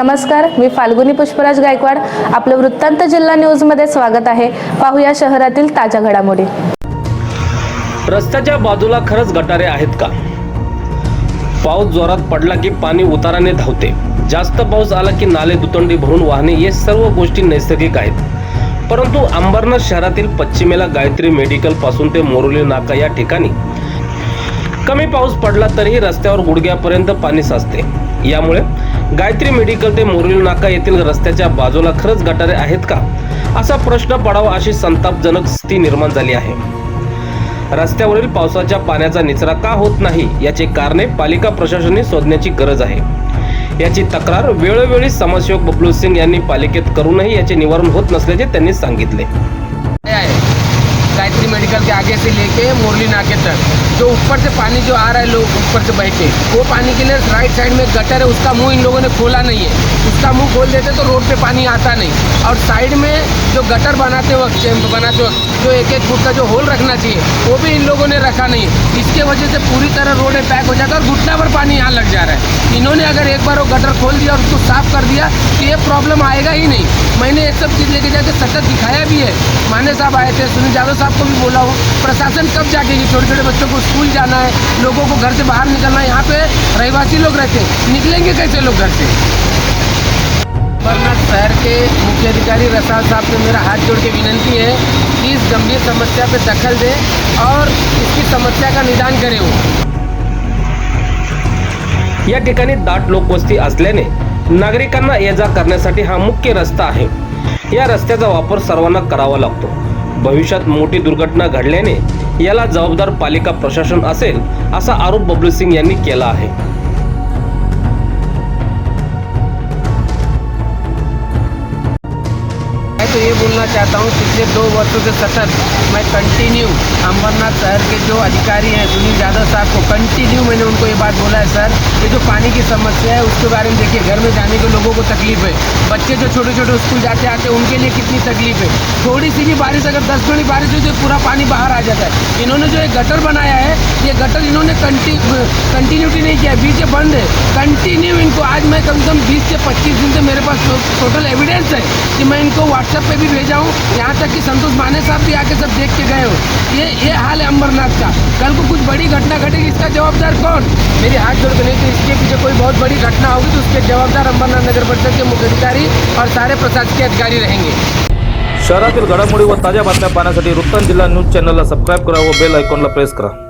नमस्कार मी फाल्गुनी पुष्पराज गायकवाड. आपलं वृत्तांत जिल्हा न्यूजमध्ये स्वागत आहे. पाहूया शहरातील ताज्या घडामोडी. रस्त्याच्या बाजूला खरंच गटारे आहेत का? पाऊस जोरात पडला की पाणी उताराने धावते. जास्त पाऊस आला की नाले दुतंडी भरून वाहने हे सर्व गोष्टी नैसर्गिक आहेत. परंतु अंबरनाथ शहरातील पश्चिमेला गायत्री मेडिकलपासून ते मोरुली नाका या ठिकाणी. कमी पाऊस पडला तरीही रस्त्यावर गुडघ्यापर्यंत पाणी साचते. यामुळे गायत्री मेडिकल ते मोरोली नाका येथील रस्त्याच्या बाजूला खरंच गटारे आहेत का? असा प्रश्न पडावा अशी संतापजनक स्थिती निर्माण झाली आहे. रस्त्यावरील पावसाच्या पाण्याचा निचरा का होत नाही याची कारणे पालिका प्रशासनाने शोधण्याची गरज आहे. याची तक्रार वेळोवेळी समाजसेवक बबलू सिंग यांनी पालिकेत करूनही याचे निवारण होत नसल्याचे त्यांनी सांगितले. गायत्री मेडिकल के आगे से लेके मुरली नाके तक। जो ऊपर से पानी जो आ रहा है लोग ऊपर से बह के वो पानी के लिए राइट साइड में गटर है, उसका मुँह इन लोगों ने खोला नहीं है। उसका मुँह खोल देते तो रोड पे पानी आता नहीं। और साइड में जो गटर बनाते वक्त बनाते वक्त, जो एक एक फुट का जो होल रखना चाहिए, वो भी इन लोगों ने रखा नहीं। इसके वजह से पूरी तरह रोड पैक हो जाता है और घुटना पर पानी यहाँ लग जा रहा है। इन्होंने अगर एक बार वो गटर खोल दिया और उसको साफ़ कर दिया तो ये प्रॉब्लम आएगा ही नहीं। मैंने ये सब चीज़ लेके जाके सतत दिखाया भी है। माने साहब आए थे, सुनील यादव साहब को भी बोला हूँ, प्रशासन कब जाके ये छोटे छोटे बच्चों को स्कूल जाना है, लोगों को घर से बाहर निकलना है? यहाँ पे रहवासी लोग रहते हैं। निकलेंगे कैसे लोग घर से? अंबरनाथ शहर के मुख्य अधिकारी रसाल साहब से मेरा हाथ जोड़ के विनंती है कि इस गंभीर समस्या पे दखल दें और इसकी समस्या का निदान करें वो। या ठिकाणी दाट लोकवस्ती असल्याने नागरिकांना ये जा करण्यासाठी हा मुख्य रस्ता आहे. या रस्त्याचा वापर सर्वांना करावा लागतो. भविष्यात मोठी दुर्घटना घडल्याने याला जबाबदार पालिका प्रशासन असेल असा आरोप बबलू सिंग यांनी केला आहे. मैं तो ये बोलना चाहता हूँ, पिछले दो वर्षों से सतत मैं कंटिन्यू अंबरनाथ शहर के जो अधिकारी हैं, सुनील यादव साहब को कंटिन्यू मैंने उनको ये बात बोला है, सर, ये जो पानी की समस्या है, उसके बारे में देखिए, घर में जाने के लोगों को तकलीफ़ है। बच्चे जो छोटे छोटे स्कूल जाते आते हैं, उनके लिए कितनी तकलीफ़ है? थोड़ी सी भी बारिश, अगर दस मिनट बारिश हुई तो पूरा पानी बाहर आ जाता है। इन्होंने जो एक गटर बनाया है, ये गटर इन्होंने कंटिन्यूटी नहीं किया बीच से बंद है। कंटिन्यू इनको, आज मैं कम से कम बीस से पच्चीस दिन से मेरे पास टोटल एविडेंस है कि मैं इनको व्हाट्सएप पे भी भेजा हूँ। यहाँ तक कि संतोष माने साहब भी आके सब देख के गए हो। ये ये हाल है अंबरनाथ का। कल को कुछ बड़ी घटना घटेगी, इसका जवाबदार कौन? मेरी हाथ जोड़ के नहीं तो इसके पीछे कोई बहुत बड़ी घटना होगी तो उसके जवाबदार अंबरनाथ नगर परिषद के मुख्य अधिकारी और सारे प्रशासकीय अधिकारी रहेंगे। शहरातील घडामोडी व ताज्या बातम्या पाहण्यासाठी वृत्तांत जिल्हा न्यूज़ चॅनलला सबस्क्राईब करा व बेल आयकॉनला प्रेस करा.